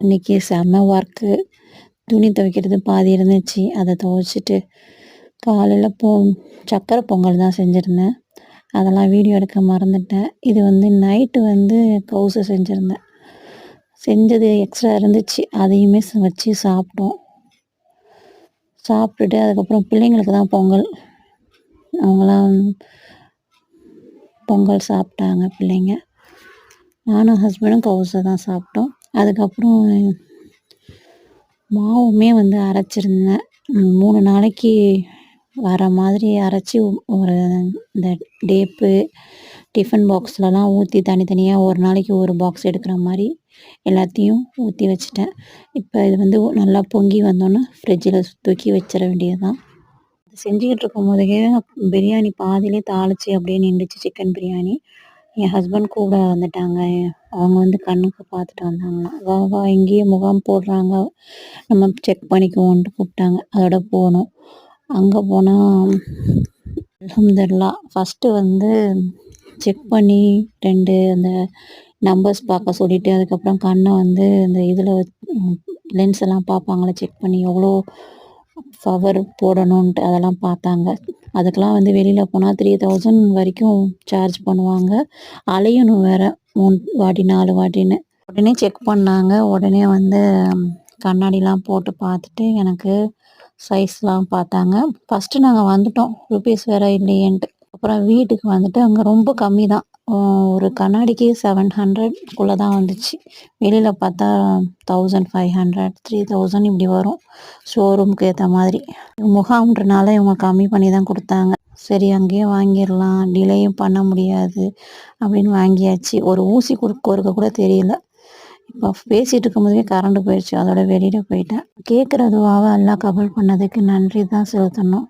இன்றைக்கி செம்ம ஒர்க்கு துணி துவைக்கிறது பாதி இருந்துச்சு. அதை துவைச்சிட்டு காலையில் பொ சக்கரை பொங்கல் தான் செஞ்சுருந்தேன். அதெல்லாம் வீடியோ எடுக்க மறந்துட்டேன். இது வந்து நைட்டு வந்து கவுசு செஞ்சுருந்தேன். செஞ்சது எக்ஸ்ட்ரா இருந்துச்சு. அதையுமே வச்சு சாப்பிட்டோம். சாப்பிட்டுட்டு அதுக்கப்புறம் பிள்ளைங்களுக்கு தான் பொங்கல். அவங்களாம் பொங்கல் சாப்பிட்டாங்க பிள்ளைங்க. நானும் ஹஸ்பண்டும் கவுசை தான் சாப்பிட்டோம். அதுக்கப்புறம் மாவுமே வந்து அரைச்சிருந்தேன். மூணு நாளைக்கு வர மாதிரி அரைச்சி ஒரு இந்த டேப்பு டிஃபன் பாக்ஸ்லலாம் ஊற்றி தனித்தனியாக ஒரு நாளைக்கு ஒரு பாக்ஸ் எடுக்கிற மாதிரி எல்லாத்தையும் ஊற்றி வச்சுட்டேன். இப்போ இது வந்து நல்லா பொங்கி வந்தோன்னே ஃப்ரிட்ஜில் தூக்கி வச்சிட வேண்டியது தான் செஞ்சுக்கிட்டு இருக்கும் போதே பிரியாணி பாதியிலே தாளிச்சு அப்படியே நின்றுச்சு சிக்கன் பிரியாணி. என் ஹஸ்பண்ட் கூட வந்துட்டாங்க. அவங்க வந்து கண்ணுக்கு பார்த்துட்டு வந்தாங்களாம் வா வா இங்கேயே முகாம் போடுறாங்க. நம்ம செக் பண்ணிக்குவோன்ட்டு கூப்பிட்டாங்க. அதோட போனோம். அங்கே போனால் அலமதுல்லா ஃபஸ்ட்டு வந்து செக் பண்ணி ரெண்டு அந்த நம்பர்ஸ் பார்க்க சொல்லிட்டு அதுக்கப்புறம் கண்ணை வந்து இந்த இதில் லென்ஸ் எல்லாம் பார்ப்பாங்களே செக் பண்ணி எவ்வளோ ஃபவர் போடணுன்ட்டு அதெல்லாம் பார்த்தாங்க. அதுக்கெலாம் வந்து வெளியில் போனால் த்ரீ தௌசண்ட் வரைக்கும் சார்ஜ் பண்ணுவாங்க. அலையணும் வேறு மூணு வாட்டி நாலு வாட்டின்னு. உடனே செக் பண்ணாங்க. உடனே வந்து கண்ணாடிலாம் போட்டு பார்த்துட்டு எனக்கு சைஸ்லாம் பார்த்தாங்க. ஃபஸ்ட்டு நாங்கள் வந்துட்டோம். ருபீஸ் வேறு இல்லையேன்ட்டு. அப்புறம் வீட்டுக்கு வந்துட்டு அங்கே ரொம்ப கம்மி தான் ஒரு கண்ணாடிக்கு செவன் ஹண்ட்ரட்குள்ளே தான் வந்துச்சு. வெளியில் பார்த்தா thousand five hundred three thousand இப்படி வரும். ஷோரூமுக்கு ஏற்ற மாதிரி. முகாம்ன்றனால இவங்க கம்மி பண்ணி தான் கொடுத்தாங்க. சரி அங்கேயே வாங்கிடலாம். டிலேயும் பண்ண முடியாது அப்படின்னு வாங்கியாச்சு. ஒரு ஊசி கொடுக்க கூட தெரியல. இப்போ பேசிகிட்டு இருக்கும்போதே கரண்ட் போயிடுச்சு. அதோட வெளியில் போயிட்டேன். கேட்குறதுவாக எல்லாம் கபல் பண்ணதுக்கு நன்றி தான் செலுத்தணும்.